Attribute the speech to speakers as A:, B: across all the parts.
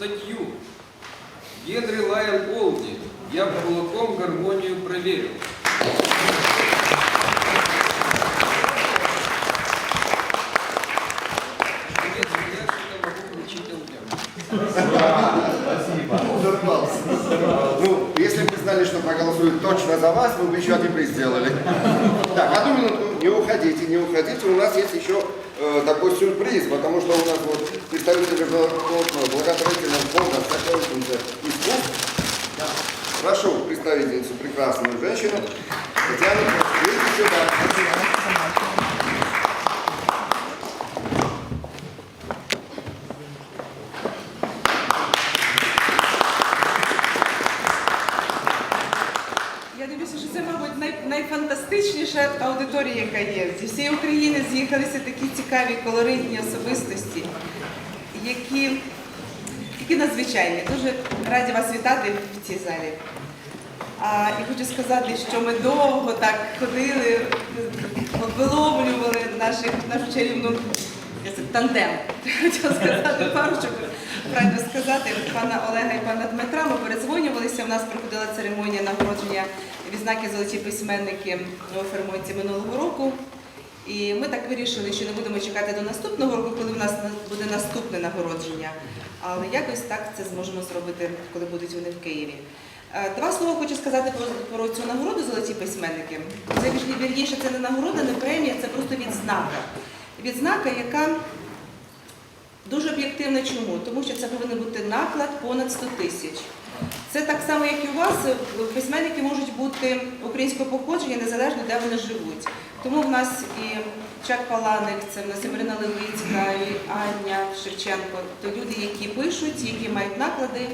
A: статью. Генри лаял Олди. Я кулаком гармонию проверил. Нет, я что-то могу поручить Олдям.
B: Ну, знали, что проголосуют точно за вас, мы бы еще один приз сделали. Так, одну минуту, не уходите, не уходите. У нас есть еще э, такой сюрприз, потому что у нас вот представитель благотворительного фонда сокровищница искусств. Прошу представительницу, прекрасную женщину, Татьяну, сюда.
C: Мабуть, най, найфантастичніша аудиторія, яка є. Зі всієї України з'їхалися такі цікаві колоритні особистості, які, які надзвичайні. Дуже раді вас вітати в цій залі. А, і хочу сказати, що ми довго так ходили, виловлювали нашу чарівну я це, тандем. Хотіла сказати пару, щоб правильно сказати, пана Олега і пана Дмитра. Ми передзвонювалися. У нас проходила церемонія нагородження відзнаки золоті письменники у Фермонці минулого року. І ми так вирішили, що не будемо чекати до наступного року, коли в нас буде наступне нагородження. Але якось так це зможемо зробити, коли будуть вони в Києві. Е, Два слова хочу сказати про, про цю нагороду золоті письменники. Це вірніше, це не нагорода, не премія, це просто відзнака. Відзнака, яка дуже об'єктивна чому? Тому що це повинен бути наклад понад 100 тисяч. Це так само, як і у вас, письменники можуть бути українського походження незалежно, де вони живуть. Тому в нас і Чак Паланик, це в нас і Левицька, і Аня Шевченко. То люди, які пишуть, які мають наклади.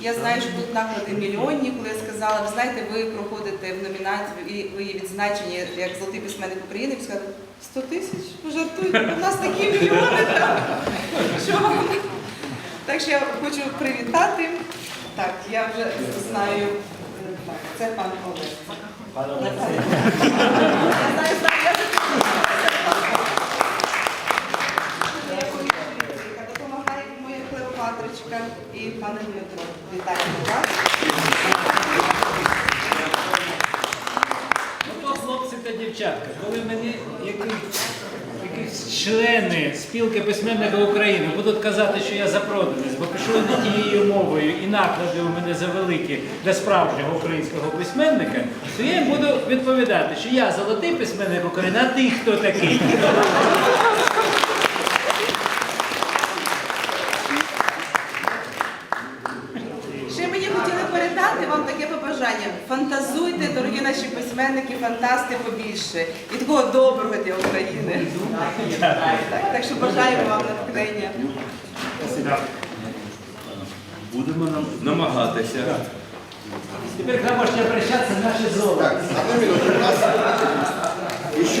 C: Я знаю, що тут наклади мільйонні, коли я сказала, ви знаєте, ви проходите в номінацію, і ви є відзначені як золотий письменник України. Ви сказали, 100 тисяч? Ви жартуєте? У нас такі мільйони. Що вам? Так що я хочу привітати. Так, я вже знаю. Так, це пан Олег. Я знаю, знаю, я вже Я повідомлю, яка допомагає моя Клеопатрочка і пане Дмитро. Вітаю вас.
D: Ну то хлопці та дівчатка, коли мені якісь, якісь члени спілки письменника України будуть казати, що я запроданець, бо пишу не тією мовою і наклади у мене завеликі для справжнього українського письменника, то я їм буду відповідати, що я золотий письменник України, а ти хто такий?
C: Фантазуйте, дорогі наші письменники, фантасти побільше. І такого доброго для України. Так, що бажаємо вам натхнення.
E: Будемо нам намагатися.
D: Тепер можете обращатися в наше золото.
B: Так, одну минуту. У нас